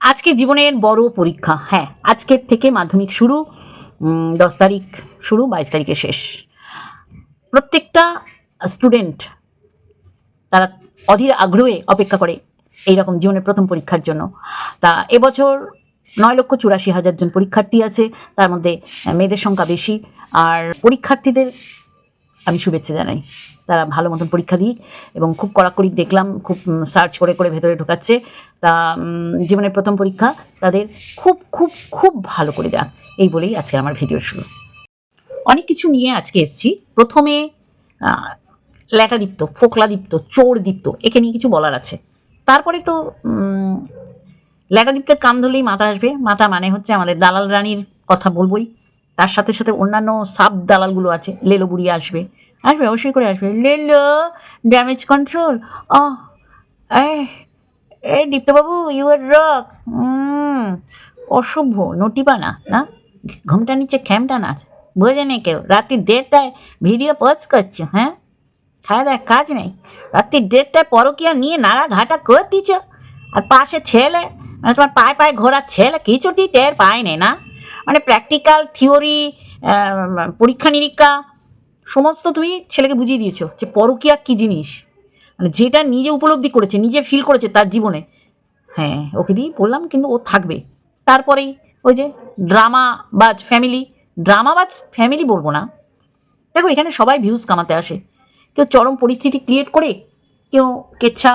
আজকে জীবনের বড় পরীক্ষা। হ্যাঁ আজকের থেকে মাধ্যমিক শুরু দশ তারিখ শুরু, বাইশ তারিখে শেষ। প্রত্যেকটা স্টুডেন্ট তারা অধীর আগ্রহে অপেক্ষা করে এই রকম জীবনের প্রথম পরীক্ষার জন্য। তা এবছর নয় লক্ষ চুরাশি হাজার জন পরীক্ষার্থী আছে, তার মধ্যে মেয়েদের সংখ্যা বেশি, আর পরীক্ষার্থীদের আমি শুভেচ্ছা জানাই। তারা ভালো মতন পরীক্ষা দিক এবং খুব কড়াকড়ি দেখলাম, খুব সার্চ করে করে ভেতরে ঢোকাচ্ছে। তা জীবনের প্রথম পরীক্ষা তাদের খুব খুব খুব ভালো করে দেয়। এই বলেই আজকে আমার ভিডিও শুরু। অনেক কিছু নিয়ে আজকে এসছি। প্রথমে ল্যাটাদীপ্ত, ফোকলাদীপ্ত, চোরদীপ্ত, একে নিয়ে কিছু বলার আছে। তারপরে তো ল্যাটাদীপ্তের কাম ধরলেই মাথা আসবে। মাথা মানে হচ্ছে আমাদের দালাল রানীর কথা বলবই। তার সাথে সাথে অন্যান্য সাব দালালগুলো আছে লেলো বুড়ি আসবে আসবে, অবশ্যই করে আসবে। লেলো ড্যামেজ কন্ট্রোল ও এ দীপ্তবাবু ইউ আর রক অসভ্য নটিবানা না ঘুমটা নিচে, খ্যামটা নাচ। বোঝে নেই কেউ, রাত্রি দেড়টায় ভিডিও পোস্ট করছ হ্যাঁ? খাওয়া দাওয়া কাজ নেই। রাত্রি দেড়টায় পরকিয়া নিয়ে নাড়া ঘাটা করে দিচ্ছ আর পাশে ছেলে মানে তোমার পায়ে পায়ে ঘোরার ছেলে কিছুটি টের পায় নে, না? মানে প্র্যাকটিক্যাল থিওরি পরীক্ষা নিরীক্ষা সমস্ত তুমি ছেলেকে বুঝিয়ে দিয়েছ যে পরকিয়া কী জিনিস? মানে যেটা নিজে উপলব্ধি করেছে, নিজে ফিল করেছে তার জীবনে। হ্যাঁ ওকে দিয়েই বললাম কিন্তু ও থাকবে। তারপরেই ওই যে ড্রামা বাজ ফ্যামিলি ড্রামা বাজ ফ্যামিলি বলব না। দেখো, এখানে সবাই ভিউজ কামাতে আসে। কেউ চরম পরিস্থিতি ক্রিয়েট করে, কেউ কেচ্ছা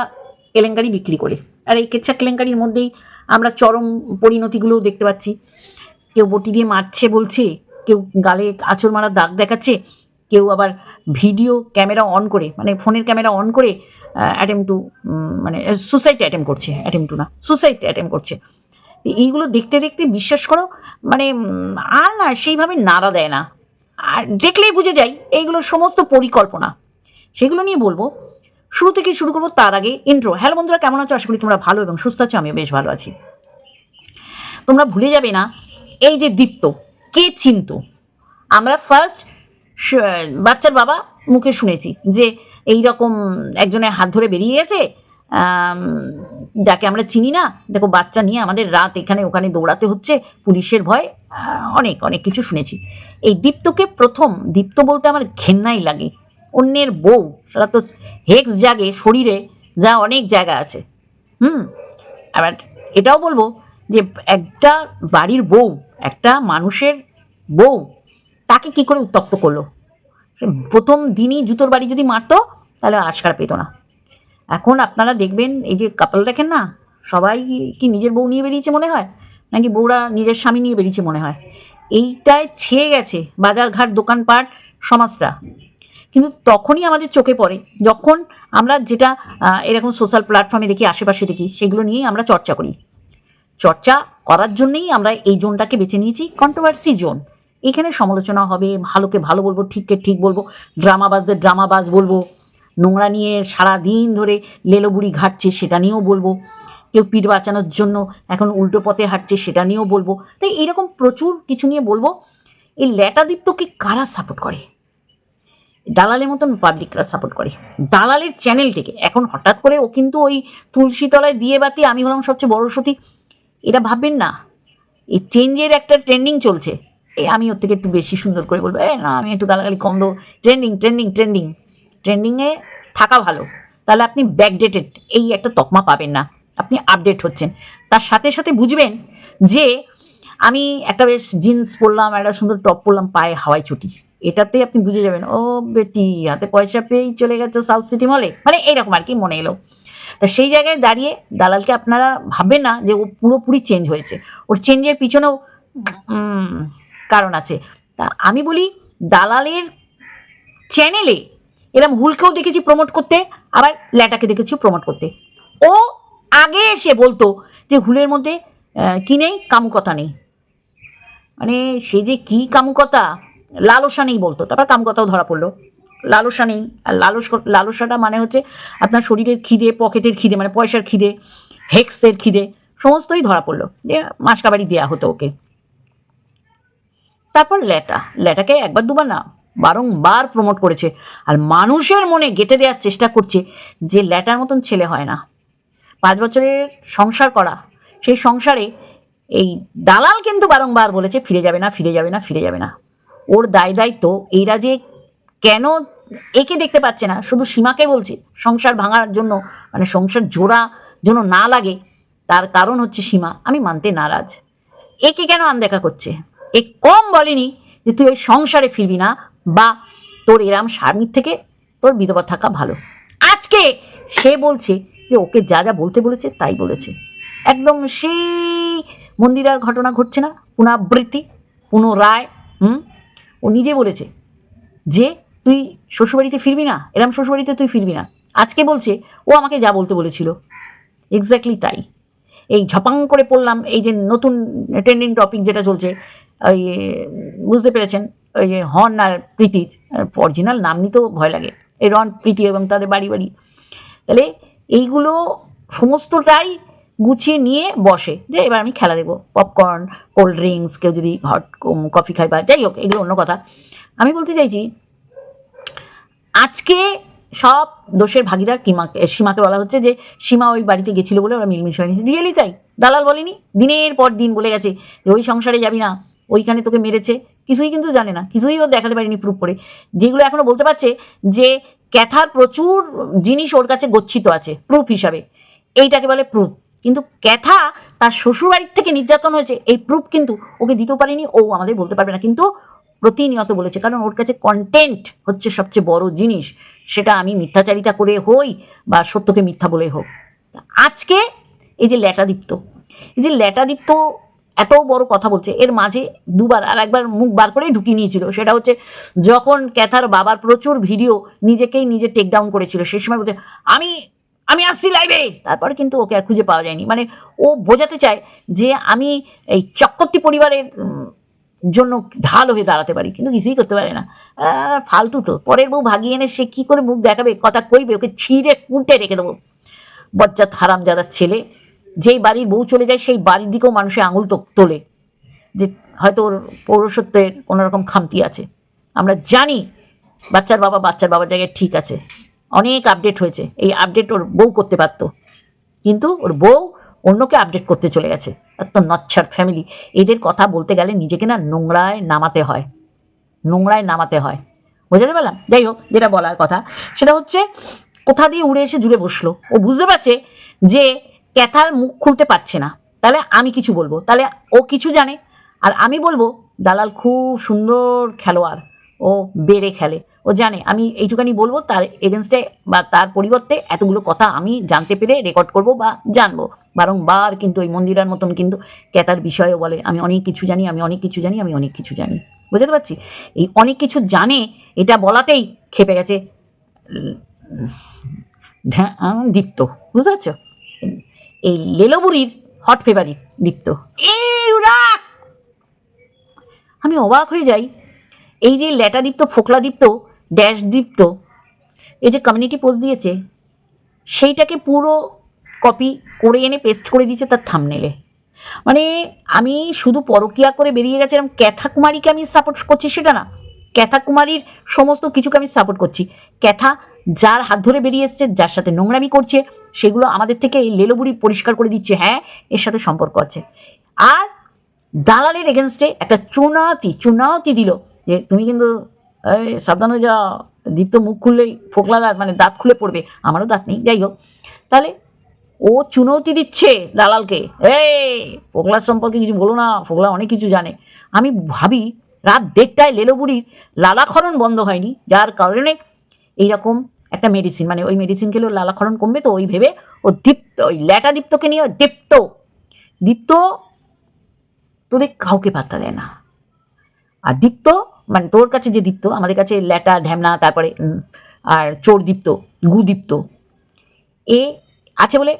কেলেঙ্কারি বিক্রি করে। আর এই কেচ্ছা কেলেঙ্কারির মধ্যেই আমরা চরম পরিণতিগুলোও দেখতে পাচ্ছি। কেউ বটি দিয়ে মারছে বলছে, কেউ গালে আঁচড় মারার দাগ দেখাচ্ছে কেউ আবার ভিডিও ক্যামেরা অন করে মানে ফোনের ক্যামেরা অন করে অ্যাটেম্প টু মানে সুসাইড অ্যাটেম্প করছে অ্যাটেম্প টু না সুসাইড অ্যাটেম্প করছে। এইগুলো দেখতে দেখতে বিশ্বাস করো মানে আর না, সেইভাবে নাড়া দেয় না। আর দেখলেই বুঝে যাই এইগুলো সমস্ত পরিকল্পনা। সেগুলো নিয়ে বলব, শুরু থেকে শুরু করব, তার আগে ইন্ট্রো হ্যালো বন্ধুরা, কেমন আছো? আশা করি তোমরা ভালো এবং সুস্থ আছো, আমিও বেশ ভালো আছি। তোমরা ভুলে যাবে না, এই যে দীপ্ত, কে চিনত? আমরা ফার্স্ট বাচ্চার বাবা মুখে শুনেছি যে এই রকম একজনের হাত ধরে বেরিয়ে গেছে যাকে আমরা চিনি না। দেখো, বাচ্চা নিয়ে আমাদের রাত এখানে ওখানে দৌড়াতে হচ্ছে, পুলিশের ভয় অনেক অনেক কিছু শুনেছি। এই দীপ্তকে প্রথম, দীপ্ত বলতে আমার ঘেন্নাই লাগে। অন্যের বউ, সেটা তো হেক্স জাগে শরীরে, যা অনেক জায়গা আছে। হুম? আবার এটাও বলব যে একটা বাড়ির বউ, একটা মানুষের বউ তাকে কি করে উত্তক্ত করল? প্রথম দিনই জুতোর বাড়ি যদি মারতো, তাহলে আশকার পেত না। এখন আপনারা দেখবেন, এই যে কাপল দেখেন না, সবাই কি নিজের বউ নিয়ে বেরিয়েছে মনে হয়? নাকি বউরা নিজের স্বামী নিয়ে বেরিয়েছে মনে হয়? এইটায় ছেয়ে গেছে বাজারঘাট, দোকানপাট, সমাজটা। কিন্তু তখনই আমাদের চোখে পড়ে, যখন আমরা যেটা এরকম সোশ্যাল প্ল্যাটফর্মে দেখি, আশেপাশে দেখি, সেগুলো নিয়েই আমরা চর্চা করি। চর্চা করার জন্যেই আমরা এই জোনটাকে বেছে নিয়েছি কন্ট্রোভার্সি জোন এখানে সমালোচনা হবে ভালোকে ভালো বলব, ঠিককে ঠিক বলব, ড্রামাবাজদের ড্রামাবাজ বলব, নোংরা নিয়ে সারা দিন ধরে লেলোবুড়ি ঘাটছে সেটা নিয়েও বলব, কেউ পিঠ বাঁচানোর জন্য এখন উল্টো পথে হাঁটছে সেটা নিয়েও বলব। তাই এরকম প্রচুর কিছু নিয়ে বলব, এই ল্যাটাদীপ্তকে কারা সাপোর্ট করে? দালালের মতন পাবলিকরা সাপোর্ট করে। দালালের চ্যানেল থেকে। এখন হঠাৎ করে ও কিন্তু ওই তুলসী তলায় দিয়ে বাতি, আমি হলাম সবচেয়ে বড় সতী। এটা ভাববেন না। এই চেঞ্জের একটা ট্রেন্ডিং চলছে। এই আমি ওর থেকে একটু বেশি সুন্দর করে বলব, এ, না, আমি একটু গালাগালি কম দেবো। ট্রেন্ডিং ট্রেন্ডিং ট্রেন্ডিং ট্রেন্ডিংয়ে থাকা ভালো। তাহলে আপনি ব্যাকডেটেড এই একটা তকমা পাবেন না। আপনি আপডেট হচ্ছেন। তার সাথে সাথে বুঝবেন যে আমি একটা বেশ জিন্স পরলাম, একটা সুন্দর টপ পরলাম, পায়ে হাওয়াই ছুটি এটাতেই আপনি বুঝে যাবেন, ও বেটি, হাতে পয়সা পেয়েই চলে গেছে সাউথ সিটি মলে মানে এইরকম আর কি মনে এলো। তা সেই জায়গায় দাঁড়িয়ে দালালকে আপনারা ভাববেন না যে ও পুরোপুরি চেঞ্জ হয়েছে। ওর চেঞ্জের পিছনেও কারণ আছে। তা আমি বলি, দালালের চ্যানেলে এরম হুলকেও দেখেছি প্রমোট করতে, আবার ল্যাটাকে দেখেছি প্রমোট করতে। ও আগে এসে বলতো যে হুলের মধ্যে কি নেই? কামুকতা নেই। মানে সে যে কি কামুকতা, লালসা নেই বলতো। তারপর কামুকতাও ধরা পড়ল। লালসা নেই। আর লালস লালসাটা মানে হচ্ছে আপনার শরীরের খিদে, পকেটের খিদে মানে পয়সার খিদে হেক্সের খিদে, সমস্তই ধরা পড়ল। যে মাসকাবাড়ি দেওয়া হতো ওকে। তারপর ল্যাটা ল্যাটাকে একবার দুবার না, বারংবার প্রমোট করেছে। আর মানুষের মনে গেঁথে দেওয়ার চেষ্টা করছে যে ল্যাটার মতন ছেলে হয় না। পাঁচ বছরের সংসার করা, সেই সংসারে এই দালাল কিন্তু বারংবার বলেছে, ফিরে যাবে না, ফিরে যাবে না, ফিরে যাবে না। ওর দায় দায়িত্ব, এরা যে কেন একে দেখতে পাচ্ছে না, শুধু সীমাকে বলছে, সংসার ভাঙার জন্য মানে সংসার জোড়া যেন না লাগে, তার কারণ হচ্ছে সীমা। আমি মানতে নারাজ। একে কেন আনদেখা করছে? এ কম বলেনি যে তুই ওই সংসারে ফিরবি না বা তোর এরাম স্বামীর থেকে তোর বিধবা থাকা ভালো। আজকে সে বলছে যে ওকে যা যা বলতে বলেছে তাই বলেছে। একদম সেই মন্দিরার ঘটনা ঘটছে না, পুনরাবৃত্তি, পুনরায়, হুম? ও নিজে বলেছে যে তুই শ্বশুরবাড়িতে ফিরবি না, এরম শ্বশুরবাড়িতে তুই ফিরবি না। আজকে বলছে, ও আমাকে যা বলতে বলেছিল। এক্স্যাক্টলি তাই। এই ঝপাং করে পড়লাম, এই যে নতুন ট্রেন্ডিং টপিক যেটা চলছে ওই বুঝতে পেরেছেন? ওই যে হর্ন আর প্রীতির অরিজিনাল নাম নিতেও ভয় লাগে। এই রন, প্রীতি এবং তাদের বাড়ি বাড়ি। তাহলে এইগুলো সমস্তটাই গুছিয়ে নিয়ে বসে। যে এবার আমি খেলা দেবো পপকর্ন কোল্ড ড্রিঙ্কস কেউ যদি হট কফি খায় বা যাই হোক, এগুলো অন্য কথা। আমি বলতে চাইছি, আজকে সব দোষের ভাগিদার কিমাকে, সীমাকে বলা হচ্ছে যে সীমা ওই বাড়িতে গেছিল বলে ওরা মিলমিশ হয়নি। রিয়েলি তাই? দালাল বলেনি? দিনের পর দিন বলে গেছে যে ওই সংসারে যাবি না। ওইখানে তোকে মেরেছে, কিছুই কিন্তু জানে না, কিছুই ও দেখাতে পারেনি প্রুফ করে। যেগুলো এখনও বলতে পারছে যে ক্যাথার প্রচুর জিনিস ওর কাছে গচ্ছিত আছে প্রুফ হিসাবে। এইটাকে বলে প্রুফ কিন্তু ক্যাথা তার শ্বশুরবাড়ির থেকে নির্যাতন হয়েছে, এই প্রুফ কিন্তু ওকে দিতেও পারেনি, ও আমাদের বলতে পারবে না। কিন্তু প্রতিনিয়ত বলেছে, কারণ ওর কাছে কন্টেন্ট হচ্ছে সবচেয়ে বড় জিনিস, সেটা আমি মিথ্যাচারিতা করে হই বা সত্যকে মিথ্যা বলে হোক। আজকে এই যে ল্যাটাদীপ্ত, এই যে ল্যাটাদীপ্ত এত বড় কথা বলছে। এর মাঝে দুবার আর একবার মুখ বার করেই ঢুকিয়ে নিয়েছিল। সেটা হচ্ছে যখন ক্যাথার বাবার প্রচুর ভিডিও নিজেকেই নিজে টেক ডাউন করেছিল সেই সময় বলছে, আমি আমি আসছি লাইভে তারপরে কিন্তু ওকে আর খুঁজে পাওয়া যায়নি। মানে ও বোঝাতে চায় যে আমি এই চক্রবর্তী পরিবারের জন্য ঢাল হয়ে দাঁড়াতে পারি। কিন্তু কিছুই করতে পারে না। ফালতু তো। পরের বউ ভাগিয়ে এনে সে কী করে মুখ দেখাবে? কথা কইবে, ওকে ছিঁড়ে কুটে রেখে দেবো। বজ্জাত হারামজাদার ছেলে যেই বাড়ির বউ চলে যায়, সেই বাড়ির দিকেও মানুষের আঙুল তোলে যে হয়তো ওর পৌরসত্বের কোনোরকম খামতি আছে। আমরা জানি বাচ্চার বাবা বাচ্চার বাবার জায়গায় ঠিক আছে। অনেক আপডেট হয়েছে। এই আপডেট ওর বউ করতে পারতো। কিন্তু ওর বউ অন্যকে আপডেট করতে চলে গেছে। এত নচ্ছার ফ্যামিলি এদের কথা বলতে গেলে নিজেকে না নোংরায় নামাতে হয়। নোংরায় নামাতে হয়। বোঝাতে পারলাম? যাই হোক, যেটা বলার কথা, সেটা হচ্ছে কোথা দিয়ে উড়ে এসে জুড়ে বসল। ও বুঝতে পারছে যে ক্যাথার মুখ খুলতে পারছে না। তাহলে আমি কিছু বলব। তাহলে ও কিছু জানে। আর আমি বলব, দালাল খুব সুন্দর খেলোয়াড়। ও বেড়ে খেলে। ও জানে। আমি এইটুখানি বলব, তার এগেনস্টে বা তার পরিবর্তে এতগুলো কথা আমি জানতে পেরে রেকর্ড করব বা জানব। বারংবার কিন্তু ওই মন্দিরার মতন কিন্তু ক্যাতার বিষয়েও বলে, আমি অনেক কিছু জানি, আমি অনেক কিছু জানি, আমি অনেক কিছু জানি। বুঝতে পারছি? এই অনেক কিছু জানে, এটা বলাতেই খেপে গেছে দীপ্ত। বুঝতে পারছ? এই লেলোবুরির হট ফেভারিট এই উরা! আমি অবাক হয়ে যাই। এই যে ল্যাটা দীপ্ত ফোকলা দীপ্ত ড্যাশ দীপ্ত এই যে কমিউনিটি পোস্ট দিয়েছে সেইটাকে পুরো কপি করে এনে পেস্ট করে দিয়েছে তার থামনেলে মানে আমি শুধু পরকিয়া করে বেরিয়ে গেছিলাম ক্যাথা কুমারীকে আমি সাপোর্ট করছি সেটা না। ক্যাথা কুমারীর সমস্ত কিছুকে আমি সাপোর্ট করছি। ক্যাথা যার হাত ধরে বেরিয়ে এসছে, যার সাথে নোংরামি করছে, সেগুলো আমাদের থেকে এই লেলোবুড়ি পরিষ্কার করে দিচ্ছে। হ্যাঁ এর সাথে সম্পর্ক আছে। আর দালালের এগেনস্টে একটা চুনাতি চুনাতি দিল যে তুমি কিন্তু সাবধান হয়ে যাও। দীপ্ত মুখ খুললেই ফোকলা দাঁত মানে দাঁত খুলে পড়বে। আমারও দাঁত নেই, যাই হোক। তাহলে ও চুনৌতি দিচ্ছে দালালকে। এই, ফোকলার সম্পর্কে কিছু বলো না, ফোকলা অনেক কিছু জানে। আমি ভাবি রাত দেড়টায় লেলোবুড়ির লালাক্ষরণ বন্ধ হয়নি, যার কারণে এইরকম একটা মেডিসিন মানে ওই মেডিসিন খেলেও লালাক্ষরণ কমবে তো ওই ভেবে ও দীপ্ত, ওই ল্যাটা দীপ্তকে নিয়ে দীপ্ত। দীপ্ত তোদের কাউকে পাত্তা দেয় না। আর দীপ্ত মানে তোর কাছে যে দীপ্ত, আমাদের কাছে ল্যাটা, ঢ্যামনা, তারপরে আর চোর দীপ্ত, গু দীপ্ত, এ আছে বলে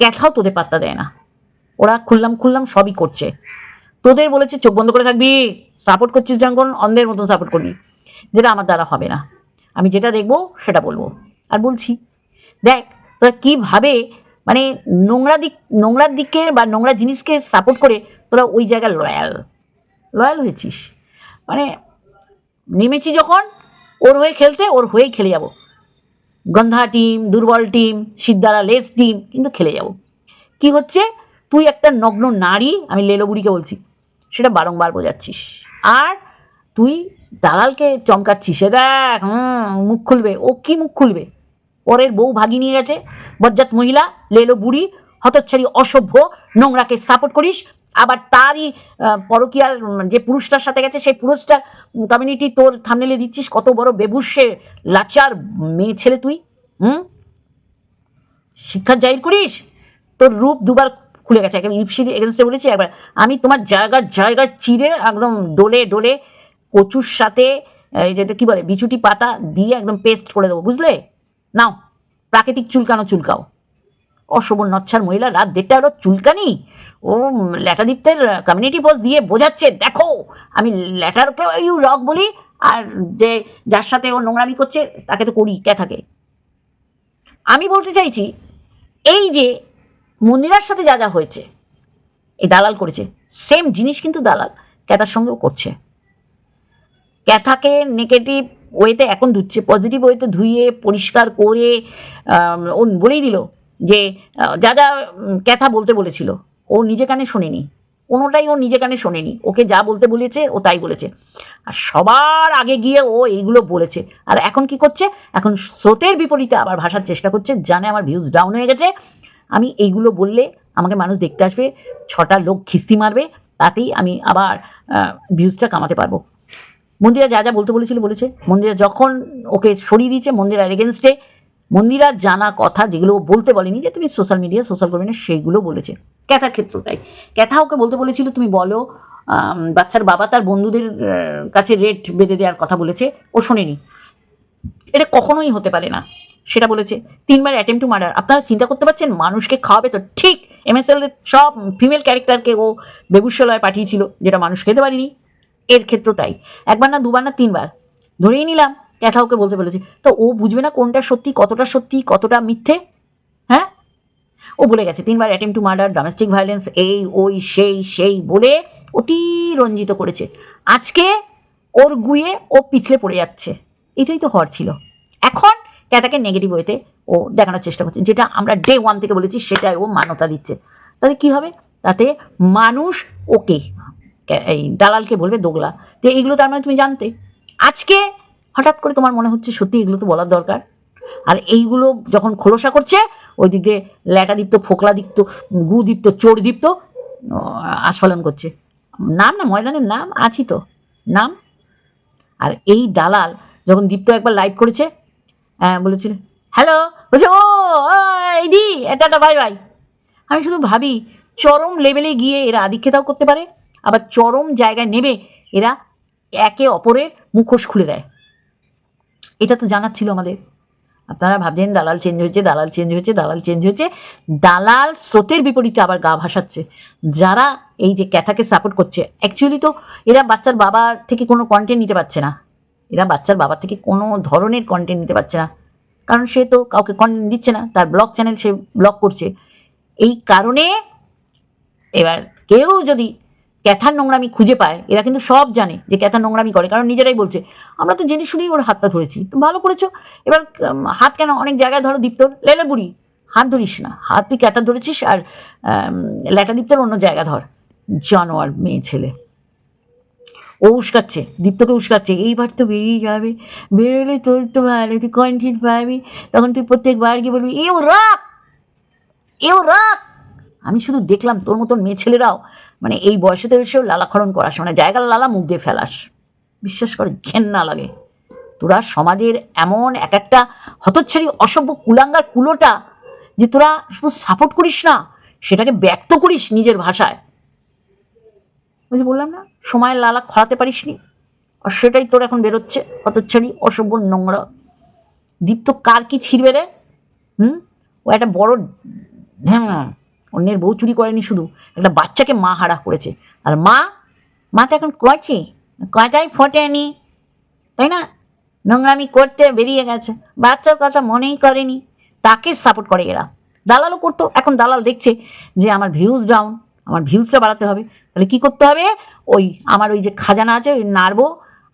ক্যাথাও তোদের পাত্তা দেয় না। ওরা খুললাম খুললাম সবই করছে। তোদের বলেছে চোখ বন্ধ করে থাকবি সাপোর্ট করছিস যখন অন্ধের মতন সাপোর্ট করবি। যেটা আমার দ্বারা হবে না। আমি যেটা দেখব, সেটা বলব। আর বলছি, দেখ, তোরা কীভাবে মানে নোংরা দিক নোংরার দিকে বা নোংরা জিনিসকে সাপোর্ট করে তোরা ওই জায়গায় লয়াল লয়াল হয়েছিস। মানে নেমেছি যখন, ওর হয়ে খেলতে, ওর হয়েই খেলে যাব। গন্ধা টিম দুর্বল টিম সিদ্ধারা লেস টিম কিন্তু খেলে যাব। কি হচ্ছে? তুই একটা নগ্ন নারী, আমি লেলো বুড়িকে বলছি সেটা বারংবার বোঝাচ্ছিস। আর তুই দালালকে চমকাচ্ছিস সে দেখ, হুম, মুখ খুলবে। ও কি মুখ খুলবে? পরের বউ ভাগি নিয়ে গেছে, বজ্জাত মহিলা, লেলো বুড়ি, হতচ্ছাড়ি, অসভ্য, নোংরাকে সাপোর্ট করিস। আবার তারই পরকিয়ার যে পুরুষটার সাথে গেছে, সেই পুরুষটা কমিউনিটি তোর থামনেলে দিচ্ছিস, কত বড় বেবুসে, লাচার মেয়ে ছেলে তুই, হুম? শিক্ষা জাহির করিস? তোর রূপ দুবার খুলে গেছে, একবার ইপসির এগেনস্টে বলেছি, একবার আমি তোমার জায়গার জায়গা চিরে একদম ডোলে ডোলে কচুর সাথে যেটা কি বলে, বিচুটি পাতা দিয়ে একদম পেস্ট করে দেবো, বুঝলে? নাও, প্রাকৃতিক চুলকানো চুলকাও। অশোভন নচ্ছার মহিলা রাত দেড়টা হলো চুলকানি? ও ল্যাটাদীপ্তের কমিউনিটি পোস্ট দিয়ে বোঝাচ্ছে, দেখো, আমি ল্যাটারকে ইউ রক বলি, আর যে যার সাথে ও নোংরামি করছে, তাকে তো করি, কে থাকে? আমি বলতে চাইছি, এই যে মন্দিরার সাথে যা যা হয়েছে, এই দালাল করেছে সেম জিনিস কিন্তু দালাল, ক্যাথার সঙ্গেও করছে। ক্যাথাকে নেগেটিভ ওয়েতে এখন ধুচ্ছে পজিটিভ ওয়েতে ধুয়ে, পরিষ্কার করে ও বলেই দিল যে যা যা ক্যাথা বলতে বলেছিল, ও নিজে কানে শোনেনি, কোনোটাই ও নিজে কানে শোনেনি, ওকে যা বলতে বলেছে, ও তাই বলেছে। আর সবার আগে গিয়ে ও এইগুলো বলেছে, আর এখন কি করছে? এখন স্রোতের বিপরীতে আবার ভাষার চেষ্টা করছে, জানে আমার ভিউজ ডাউন হয়ে গেছে আমি এইগুলো বললে আমাকে মানুষ দেখতে আসবে, ছটা লোক খিস্তি মারবে, তাতেই আমি আবার ভিউজটা কামাতে পারব। মন্দিরা যা যা বলতে বলেছিল বলেছে। মন্দিরা যখন ওকে সরিয়ে দিয়েছে মন্দিরার এগেনস্টে মন্দিরা জানা কথা যেগুলো ও বলতে বলেনি যে তুমি সোশ্যাল মিডিয়া সোশ্যাল করবে না, সেইগুলো বলেছে। ক্যাথার ক্ষেত্র তাই। ক্যাথা ওকে বলতে বলেছিল, তুমি বলো বাচ্চার বাবা তার বন্ধুদের কাছে রেট বেঁধে দেওয়ার কথা বলেছে। ও শোনেনি। এটা কখনোই হতে পারে না। সেটা বলেছে, তিনবার অ্যাটেম্প টু মার্ডার আপনারা চিন্তা করতে পারছেন, মানুষকে খাওয়াবে তো ঠিক। এমএসএল সব ফিমেল ক্যারেক্টারকে ও বেগুসলয় পাঠিয়েছিল, যেটা মানুষ খেতে পারিনি। এর ক্ষেত্রেও তাই। একবার না, দুবার না, তিনবার। ধরেই নিলাম ক্যাথা ওকে বলতে বলেছে। তো ও বুঝবে না কোনটা সত্যি, কতটা সত্যি, কতটা মিথ্যে? হ্যাঁ? ও বলে গেছে, তিনবার attempt to murder domestic violence এই, ওই, সেই সেই বলে অতি রঞ্জিত করেছে। আজকে ওর গুয়ে ও পিছলে পড়ে যাচ্ছে। এটাই তো হর ছিল। এখন ক্যাটাকে নেগেটিভ ওয়েতে ও দেখানোর চেষ্টা করছে। যেটা আমরা ডে ওয়ান থেকে বলেছি, সেটাই ও মান্যতা দিচ্ছে। তাতে কি হবে? তাতে মানুষ ওকে, এই দালালকে বলবে দোগলা। যে এইগুলো তার মানে তুমি জানতে। আজকে হঠাৎ করে তোমার মনে হচ্ছে সত্যি এগুলো তো বলার দরকার। আর এইগুলো যখন খোলসা করছে ওই ওইদিকে ল্যাটা দীপ্ত ফোকলা দীপ্ত গু দীপ্ত চোর দীপ্ত আস্ফালন করছে। নাম না, ময়দানের নাম আছি তো। নাম? আর এই দালাল যখন দীপ্ত একবার লাইভ করেছে বলেছিল। হ্যালো বলছে, ও দি, এটা ভাই ভাই আমি শুধু ভাবি, চরম লেভেলে গিয়ে এরা আধিক্ষেতাও করতে পারে, আবার চরম জায়গায় নেবে, এরা একে অপরের মুখোশ খুলে দেয়। এটা তো জানার ছিল আমাদের। আপনারা ভাবছেন দালাল চেঞ্জ হয়েছে, দালাল চেঞ্জ হয়েছে, দালাল চেঞ্জ হয়েছে। দালাল স্রোতের বিপরীতে আবার গা ভাসাচ্ছে। যারা এই যে ক্যাথাকে সাপোর্ট করছে অ্যাকচুয়ালি তো এরা বাচ্চার বাবার থেকে কোনো কন্টেন্ট নিতে পারছে না। এরা বাচ্চার বাবার থেকে কোনো ধরনের কন্টেন্ট নিতে পারছে না। কারণ সে তো কাউকে কন্টেন্ট দিচ্ছে না, তার ব্লগ চ্যানেল সে ব্লগ করছে। এই কারণে এবার কেউ যদি ক্যাথার নোংরামি খুঁজে পায়, এরা কিন্তু সব জানে যে ক্যাথার নোংরামি করে, কারণ নিজেরাই বলছে, আমরা তো জেনে শুনেই ওর হাতটা ধরেছি, তো ভালো করেছ। এবার হাত কেন, অনেক জায়গায় ধরো দীপ্ত লেলে বুড়ি, হাত ধরিস না, হাত তুই ক্যাথার ধরেছিস আর ল্যাটা দীপ্তর অন্য জায়গা ধর, জানোয়ার মেয়ে ছেলে। ও উস্কাচ্ছে, দীপ্তকে উস্কাচ্ছে, এইবার তো বেরিয়ে যাবে। বেরোলে তোর তো ভালো তুই কন্টেন্ট পাবি, তখন তুই প্রত্যেকবার গিয়ে বলবি, এও রাখ এও রাখ আমি শুধু দেখলাম তোর মতন মেয়ে ছেলেরাও মানে এই বয়সেতে এসেও লালাক্ষরণ করাস মানে জায়গার লালা মুখ দিয়ে ফেলাস। বিশ্বাস করে, ঘেন্না লাগে। তোরা সমাজের এমন এক একটা হতচ্ছাড়ি, অসভ্য কুলাঙ্গার কুলোটা যে তোরা শুধু সাপোর্ট করিস না, সেটাকে ব্যক্ত করিস নিজের ভাষায়। ওই যে বললাম না, সময়ের লালা খরাতে পারিসনি। আর সেটাই তোর এখন বেরোচ্ছে হতচ্ছাড়ি অসভ্য নোংরা। দীপ্ত কার কি ছিঁড়বে রে? হুম? ও একটা বড় হ্যাঁ অন্যের বউ চুরি করেনি শুধু, একটা বাচ্চাকে মা হারা করেছে। আর মা মা তো এখন কছে কথাই ফোটেনি, তাই না? নোংরামি করতে বেরিয়ে গেছে, বাচ্চার কথা মনেই করেনি। তাকে সাপোর্ট করে এরা। দালালও করতো, এখন দালাল দেখছে যে আমার ভিউজ ডাউন আমার ভিউজটা বাড়াতে হবে। তাহলে কি করতে হবে? ওই আমার ওই যে খাজানা আছে, ওই নাড়বো,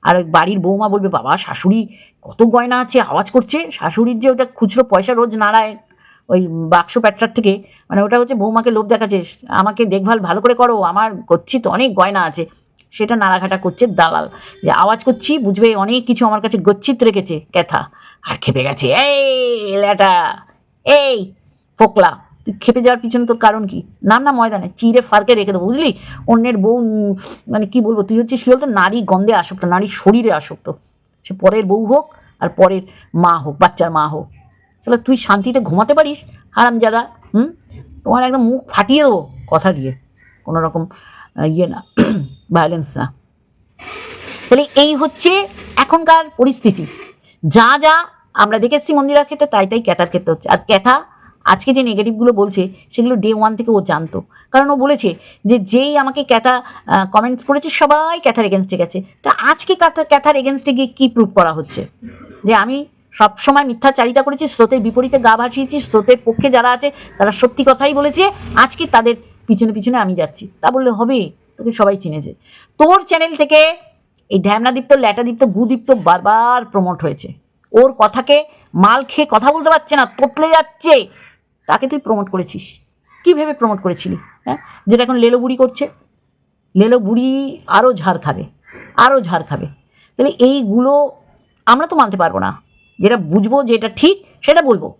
আর ওই বাড়ির বৌমা বলবে, বাবা, শাশুড়ি কত গয়না আছে, আওয়াজ করছে। শাশুড়ির যে ওটা খুচরো পয়সা রোজ নাড়ায় ওই বাক্স প্যাট্রার থেকে মানে ওটা হচ্ছে বৌমাকে লোভ দেখাচ্ছে, আমাকে দেখভাল ভালো করে করো, আমার করছি তো অনেক গয়না আছে। সেটা নাড়াঘাটা করছে দালাল। যে আওয়াজ করছি, বুঝবে, অনেক কিছু আমার কাছে গচ্ছিত রেখেছে, ক্যাথা। আর খেপে গেছে, এই ল্যাটা এই, ফোকলা তুই খেপে যাওয়ার পিছনে তোর কারণ কি? নাম না ময়দানে, চিড়ে ফারকে রেখে দেবো, বুঝলি? অন্যের বউ মানে কি বলব, তুই হচ্ছিস কি বলতো, নারী গন্ধে আসক্ত নারী শরীরে আসক্ত। সে পরের বউ হোক আর পরের মা হোক, বাচ্চার মা হোক। তাহলে তুই শান্তিতে ঘুমাতে পারিস হারাম যারা হুম? তোমার একদম মুখ ফাটিয়ে দেবো, কথা দিয়ে। কোনো রকম ইয়ে না ভায়োলেন্স না। তাহলে এই হচ্ছে এখনকার পরিস্থিতি। যা যা আমরা দেখেছি মন্দিরার ক্ষেত্রে, তাই তাই ক্যাথার ক্ষেত্রে হচ্ছে। আর ক্যাথা আজকে যে নেগেটিভগুলো বলছে, সেগুলো ডে ওয়ান থেকে ও জানতো। কারণ ও বলেছে যে যেই আমাকে ক্যাথা কমেন্টস করেছে, সবাই ক্যাথার এগেনস্টে গেছে। তা আজকে ক্যাথা, ক্যাথার এগেনস্টে গিয়ে কী প্রুভ করা হচ্ছে? যে আমি সবসময় মিথ্যাচারিতা করেছি, স্রোতের বিপরীতে গা ভাসিয়েছি, স্রোতের পক্ষে যারা আছে, তারা সত্যি কথাই বলেছে, আজকে তাদের পিছনে পিছনে আমি যাচ্ছি। তা বললে হবে, তোকে সবাই চিনেছে তোর চ্যানেল থেকে এই ঢ্যামনাদীপ্ত ল্যাটাদীপ্ত, গুদীপ্ত বারবার প্রমোট হয়েছে। ওর কথাকে মাল খেয়ে কথা বলতে পারছে না, তোতলে যাচ্ছে। তাকে তুই প্রমোট করেছিস? কী ভেবে প্রমোট করেছিলি? হ্যাঁ? যেটা এখন লেলো বুড়ি করছে। লেলো বুড়ি আরও ঝাড় খাবে। আরও ঝাড় খাবে। তাহলে এইগুলো আমরা তো মানতে পারব না। যেটা বুঝব যেটা ঠিক, সেটা বলব।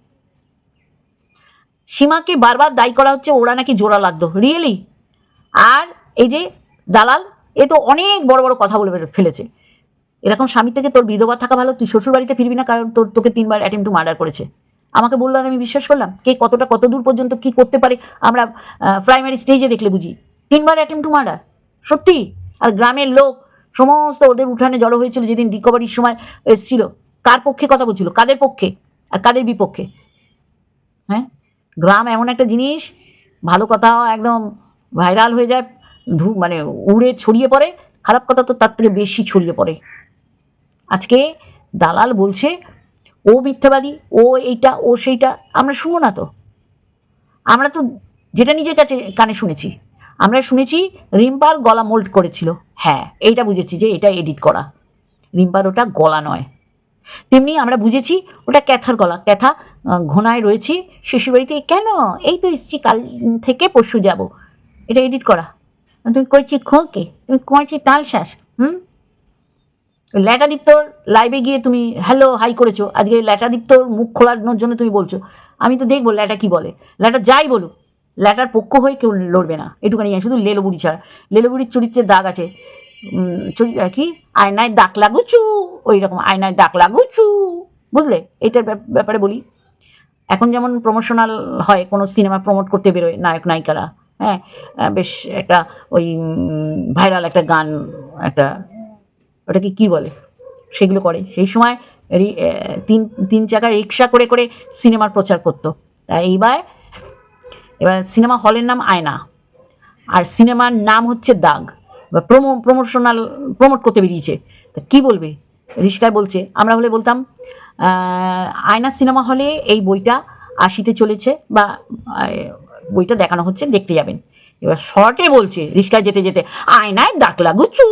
সীমাকে বারবার দায়ী করা হচ্ছে, ওরা নাকি জোড়া লাগতো। রিয়েলি আর এই যে দালাল, এ তো অনেক বড় বড় কথা বলে ফেলেছে। এরকম স্বামী থেকে তোর বিধবা থাকা ভালো, তুই শ্বশুর বাড়িতে ফিরবি না, কারণ তোর তোকে তিনবার অ্যাটেম্প টু মার্ডার করেছে। আমাকে বলল আমি বিশ্বাস করলাম। কে কতটা, কত দূর পর্যন্ত কি করতে পারে? আমরা প্রাইমারি স্টেজে দেখলে বুঝি। তিনবার অ্যাটেম্প টু মার্ডার সত্যি? আর গ্রামের লোক, সমস্ত ওদের উঠানে জড়ো হয়েছিল যেদিন রিকভারির সময় এসেছিল। কার পক্ষে কথা বলছিল? কাদের পক্ষে? আর কাদের বিপক্ষে? হ্যাঁ? গ্রাম এমন একটা জিনিস, ভালো কথা একদম ভাইরাল হয়ে যায়, ধু মানে উড়ে ছড়িয়ে পড়ে, খারাপ কথা তো তার থেকে বেশি ছড়িয়ে পড়ে। আজকে দালাল বলছে ও মিথ্যাবাদী, ও এইটা, ও সেইটা, আমরা শুনব না তো। আমরা তো যেটা নিজের কাছে, কানে শুনেছি। আমরা শুনেছি রিম্পার গলা মোল্ড করেছিল। হ্যাঁ এইটা বুঝেছি যে এটা এডিট করা। রিম্পার ওটা গলা নয়। তেমনি আমরা বুঝেছি ওটা ক্যাথার গলা। ক্যাথা ঘোনায় রয়েছে। শ্বশুরবাড়িতে কেন? এই তো এসছি, কাল থেকে পরশু যাব। এটা এডিট করা। তুমি কইছি, খোঁকে? তুমি কইছি তালশ্বাস হুম? ল্যাটাদীপ্তর লাইভে গিয়ে তুমি হ্যালো হাই করেছ। আজকে ল্যাটাদীপ্তর মুখ খোলানোর জন্য তুমি বলছো। আমি তো দেখব ল্যাটা কি বলে। ল্যাটা যাই বলুক, ল্যাটার পক্ষ হয়ে কেউ লড়বে না। এটুখানি শুধু লেলোবুড়ি ছাড়া। লেলোবুড়ির চরিত্রের দাগ আছে। চরিত্র কি? আয়নায় দাগ লাগুচু। ওই রকম আয়নায় দাগ লাগুচু। বুঝলে? এটার ব্যাপ- ব্যাপারে বলি। এখন যেমন প্রমোশনাল হয়, কোনো সিনেমা প্রমোট করতে বেরোয় নায়ক, নায়িকারা। হ্যাঁ? বেশ একটা ওই ভাইরাল একটা গান, একটা ওটাকে কি বলে? সেগুলো করে। সেই সময় তিন তিন চাকা রিক্সা করে করে সিনেমার প্রচার করতো। তা এইবার, এবার সিনেমা হলের নাম আয়না। আর সিনেমার নাম হচ্ছে দাগ। বা প্রমো, প্রমোশনাল, প্রমোট করতে বেরিয়েছে। তা কী বলবে? রিস্কার বলছে, আমরা হলে বলতাম আয়না সিনেমা হলে এই বইটা আশিতে চলেছে বা বইটা দেখানো হচ্ছে, দেখতে যাবেন। এবার শর্টে বলছে, রিস্কায় যেতে যেতে, আয়নায় দাগ লাগুচু,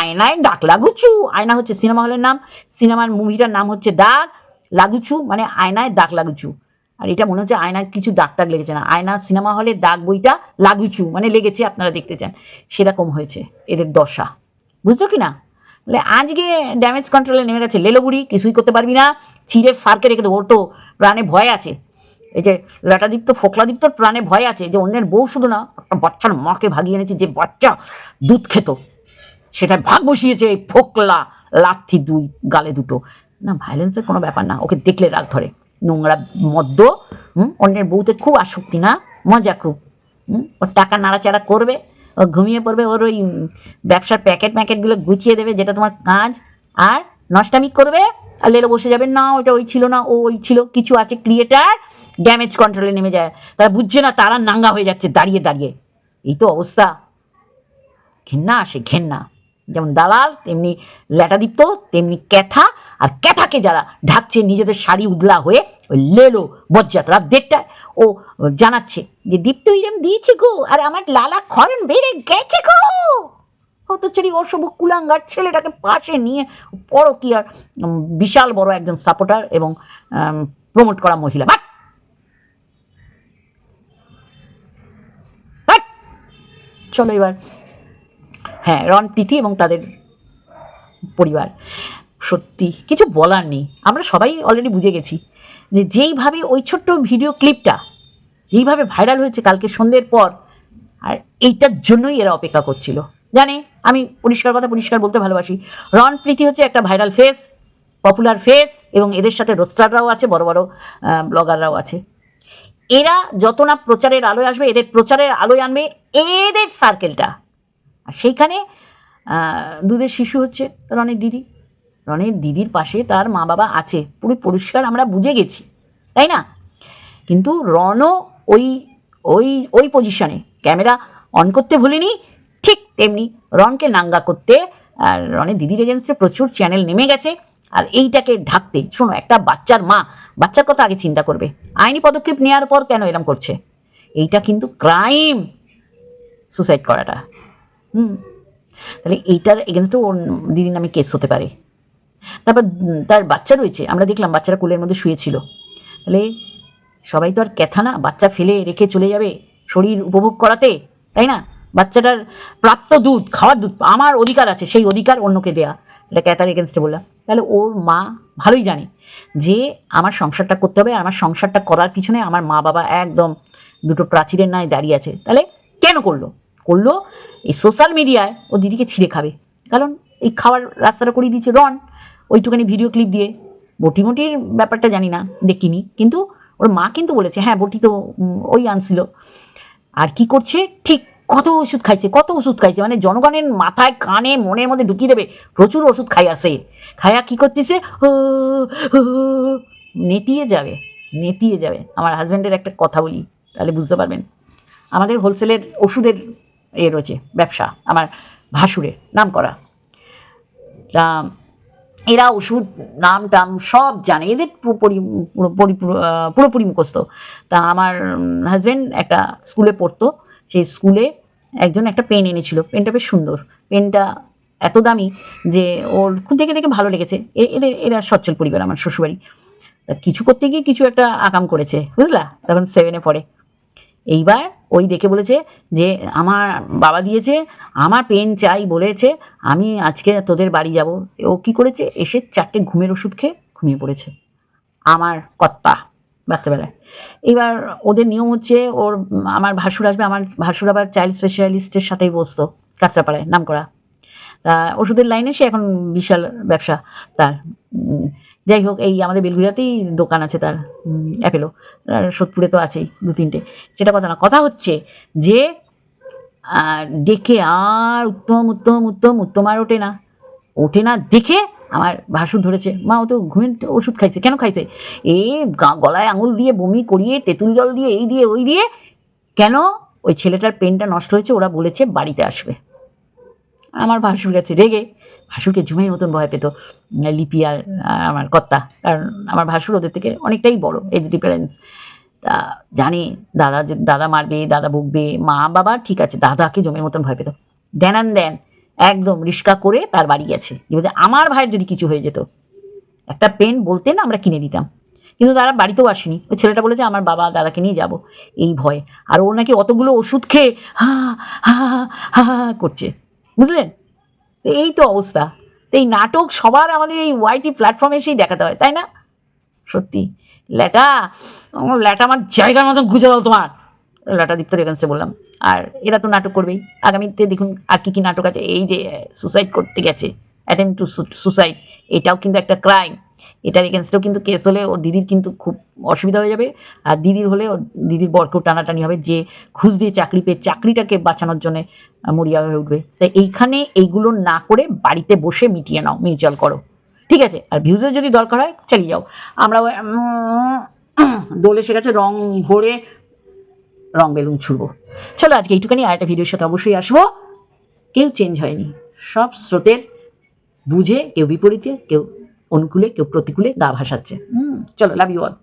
আয়নায় দাগ লাগুচু। আয়না হচ্ছে সিনেমা হলের নাম সিনেমার মুভিটার নাম হচ্ছে দাগ লাগুচু মানে আয়নায় দাগ লাগুচু। আর এটা মনে হচ্ছে আয়নায় কিছু দাগ টাগ লেগেছে না, আয়না সিনেমা হলে দাগ বইটা লাগুচু মানে লেগেছে, আপনারা দেখতে চান। সেরকম হয়েছে এদের দশা। বুঝছ কি না? বলে আজকে ড্যামেজ কন্ট্রোলে নেমে গেছে লেলোগুড়ি কিছুই করতে পারবি না, ছিঁড়ে ফারকে রেখে দেবো, ওর তো প্রাণে ভয় আছে। এই যে লাটাদীপ্ত ফোকলাদীপ্তর প্রাণে ভয় আছে যে অন্যের বউ শুধু না, একটা বাচ্চার মাকে ভাগিয়ে এনেছে যে বাচ্চা দুধ খেত। সেটা ভাগ বসিয়েছে এই ফোকলা লাথি দুই গালে দুটো। না ভায়োলেন্সের কোনো ব্যাপার না, ওকে দেখলে রাগ ধরে। নোংরা মদ্য, হুম, অন্যের বউতে খুব আসক্তি না, মজা খুব। হুম, ওর টাকা নাড়াচাড়া করবে, ও ঘুমিয়ে পড়বে, ওর ওই ব্যবসার প্যাকেট প্যাকেটগুলো গুছিয়ে দেবে, যেটা তোমার কাজ। আর নষ্টামি করবে, আর লেলো বসে যাবে, না, ওইটা ওই ছিল না, ও ওই ছিল, কিছু আছে ক্রিয়েটার ড্যামেজ কন্ট্রোলে নেমে যায়। তারা বুঝছে না, তারা নাঙ্গা হয়ে যাচ্ছে দাঁড়িয়ে দাঁড়িয়ে। এই তো অবস্থা। ঘেন্না আসে, ঘেন্না। যেমন দালাল, তেমনি ল্যাটাদীপ্ত, তেমনি ক্যাথা। আর ক্যাথাকে যারা ঢাকছে, নিজেদের শাড়ি উদলা হয়ে ওই লেলো বজ্জাত রাত দেড়টায়। ও জানাচ্ছে যে, দীপ্ত ইরম দিয়েছে গো, আর আমার লালা খরণ বেড়ে গেছে গো। হতচরি অশুভ কুলাঙ্গার ছেলেটাকে পাশে নিয়ে আর বিশাল বড় একজন সাপোর্টার এবং প্রমোট করা মহিলা। বাট চলো এবার। হ্যাঁ রন, প্রীতি এবং তাদের পরিবার। সত্যি, কিছু বলার নেই। আমরা সবাই অলরেডি বুঝে গেছি যে যেইভাবে ওই ছোট্ট ভিডিও ক্লিপটা যেইভাবে ভাইরাল হয়েছে কালকে সন্ধ্যের পর, আর এইটার জন্যই এরা অপেক্ষা করছিল। জানে, আমি পরিষ্কার কথা পরিষ্কার বলতে ভালোবাসি। রন, প্রীতি হচ্ছে একটা ভাইরাল ফেস পপুলার ফেস এবং এদের সাথে রোস্টাররাও আছে, বড় বড় ব্লগাররাও আছে। এরা যত না প্রচারের আলোয় আসবে, এদের প্রচারের আলোয় আনবে এদের সার্কেলটা আর সেইখানে দুধের শিশু হচ্ছে রনের দিদি। রনের দিদির পাশে তার মা বাবা আছে। পুরো পরিষ্কার আমরা বুঝে গেছি, তাই না? কিন্তু রনও ওই ওই ওই পজিশনে ক্যামেরা অন করতে ভুলিনি, ঠিক তেমনি রনকে নাঙ্গা করতে, আর রনের দিদির এগেনস্টে প্রচুর চ্যানেল নেমে গেছে। আর এইটাকে ঢাকতে, শোনো, একটা বাচ্চার মা বাচ্চার কথা আগে চিন্তা করবে। আইনি পদক্ষেপ নেওয়ার পর কেন এরম করছে? এইটা কিন্তু ক্রাইম সুসাইড করাটা। হুম। তাহলে এইটার এগেনস্টও ওর দিদির নামে কেস হতে পারে। তারপর তার বাচ্চা রয়েছে, আমরা দেখলাম বাচ্চারা কোলের মধ্যে শুয়েছিল। তাহলে সবাই তো আর ক্যাথা না, বাচ্চা ফেলে রেখে চলে যাবে শরীর উপভোগ করাতে, তাই না? বাচ্চাটার প্রাপ্ত দুধ, খাওয়ার দুধ, আমার অধিকার আছে, সেই অধিকার অন্যকে দেয়া। এটা ক্যাথার এগেনস্টে বললাম। তাহলে ওর মা ভালোই জানে যে আমার সংসারটা করতে হবে, আমার সংসারটা করার পিছনে আমার মা বাবা একদম দুটো প্রাচীরের নাই দাঁড়িয়ে আছে। তাহলে কেন করল? করল এই সোশ্যাল মিডিয়ায় ও দিদিকে ছিঁড়ে খাবে। কারণ এই খাওয়ার রাস্তাটা করিয়ে দিচ্ছে রন ওইটুখানি ভিডিও ক্লিপ দিয়ে। বটি মটির ব্যাপারটা জানি না, দেখিনি। কিন্তু ওর মা কিন্তু বলেছে হ্যাঁ বটি তো ওই আনছিল। আর কি করছে? ঠিক কত ওষুধ খাইছে, কত ওষুধ খাইছে মানে জনগণের মাথায়, কানে, মনের মধ্যে ঢুকিয়ে দেবে, প্রচুর ওষুধ খাই আসে খায়া কি করতেছে? নেতিয়ে যাবে নেতিয়ে যাবে। আমার হাজব্যান্ডের একটা কথা বলি, তাহলে বুঝতে পারবেন। আমাদের হোলসেলের ওষুধের এ রয়েছে, ব্যবসা, আমার ভাসুরের নাম করা এরা ওষুধ, নাম টাম সব জানে, এদের পুরোপুরি পুরোপুরি মুখস্থ। তা আমার হাজব্যান্ড একটা স্কুলে পড়তো সেই স্কুলে একজন একটা পেন এনেছিল। পেনটা বেশ সুন্দর। পেনটা এত দামি যে ওর দেখে দেখে ভালো লেগেছে। এদের, এরা সচ্ছল পরিবার আমার শ্বশুরবাড়ি। তা কিছু করতে গিয়ে কিছু একটা আকাম করেছে, বুঝলা? তখন সেভেনে পড়ে। এইবার ওই দেখে বলেছে যে, আমার বাবা দিয়েছে, আমার পেন চাই বলেছে, আমি আজকে তোদের বাড়ি যাব। ও কি করেছে? এসে চারটে ঘুমের ওষুধ খেয়ে ঘুমিয়ে পড়েছে। আমার কত্তা বাচ্চাবেলায় এবার ওদের নিয়ম হচ্ছে ওর, আমার ভাসুর আসবে, আমার ভাসুর আবার চাইল্ড স্পেশালিস্টের সাথেই বসতো কাঁচরাপাড়ায় নাম করা ওষুধের লাইনে সে এখন বিশাল ব্যবসা তার। যাই হোক, এই আমাদের বেলগুড়িয়াতেই দোকান আছে তার অ্যাপেলো সোদপুরে তো আছেই দু তিনটে। সেটা কথা না, কথা হচ্ছে যে ডেকে আর উত্তম উত্তম উত্তম উত্তম আর ওঠে না। ওঠে না দেখে আমার ভাসুর ধরেছে, মা, ও তো ঘুমের ওষুধ খাইছে, কেন খাইছে? এ গলায় আঙুল দিয়ে বমি করিয়ে, তেঁতুল জল দিয়ে, এই দিয়ে, ওই দিয়ে, কেন? ওই ছেলেটার পেনটা নষ্ট হয়েছে, ওরা বলেছে বাড়িতে আসবে। আমার ভাসুর গেছে রেগে, ভাসুরকে ঝুমের মতন ভয় পেত, লিপি আর আমার কর্তা, কারণ আমার ভাসুর ওদের থেকে অনেকটাই বড়, এজ ডিফারেন্স। তা জানে, দাদা দাদা মারবে, দাদা বকবে মা, বাবা ঠিক আছে, দাদাকে জমের মতন ভয় পেত। দেন দেন একদম রিস্কা করে তার বাড়ি গেছে। যে আমার ভাইয়ের যদি কিছু হয়ে যেত, একটা পেন বলতেন আমরা কিনে দিতাম। কিন্তু তারা বাড়িতেও আসেনি। ওই ছেলেটা বলেছে, আমার বাবা দাদাকে নিয়ে যাব। এই ভয়ে। আর ও নাকি অতগুলো ওষুধ খেয়ে হা হা হা হা করছে। বুঝলেন? এই তো অবস্থা। এই নাটক সবার আমাদের এই ওয়াইটি প্ল্যাটফর্মে এসেই দেখাতে হয়, তাই না? সত্যি। ল্যাটা ল্যাটা আমার জায়গার মতন গুজে দাও তোমার। ল্যাটা দীপ্ত রেগান্সে বললাম। আর এরা তো নাটক করবেই। আগামীতে দেখুন আর কী কী নাটক আছে। এই যে সুসাইড করতে গেছে অ্যাটেম্প টু সুসাইড এটাও কিন্তু একটা ক্রাইম এটার এগেনস্টেও কিন্তু কেস হলে ও দিদির কিন্তু খুব অসুবিধা হয়ে যাবে। আর দিদির হলে ও দিদির বরকেও টানাটানি হবে। যে ঘুষ দিয়ে চাকরি পেয়ে চাকরিটাকে বাঁচানোর জন্য মরিয়া হয়ে উঠবে। তাই এইখানে এইগুলো না করে বাড়িতে বসে মিটিয়ে নাও মিউচুয়াল করো। ঠিক আছে? আর ভিউজের যদি দরকার হয়, চালিয়ে যাও। আমরা দোলে এসে গেছে রং ভরে রং বেলুন ছুড়বো। চলো আজকে এইটুখানি আর একটা ভিডিওর সাথে অবশ্যই আসব। কেউ চেঞ্জ হয়নি। সব স্রোতের বুঝে, কেউ বিপরীতে, কেউ অনুকূলে, কেউ প্রতিকূলে গা ভাসাচ্ছে। হুম, চলো লাভ ইউ অল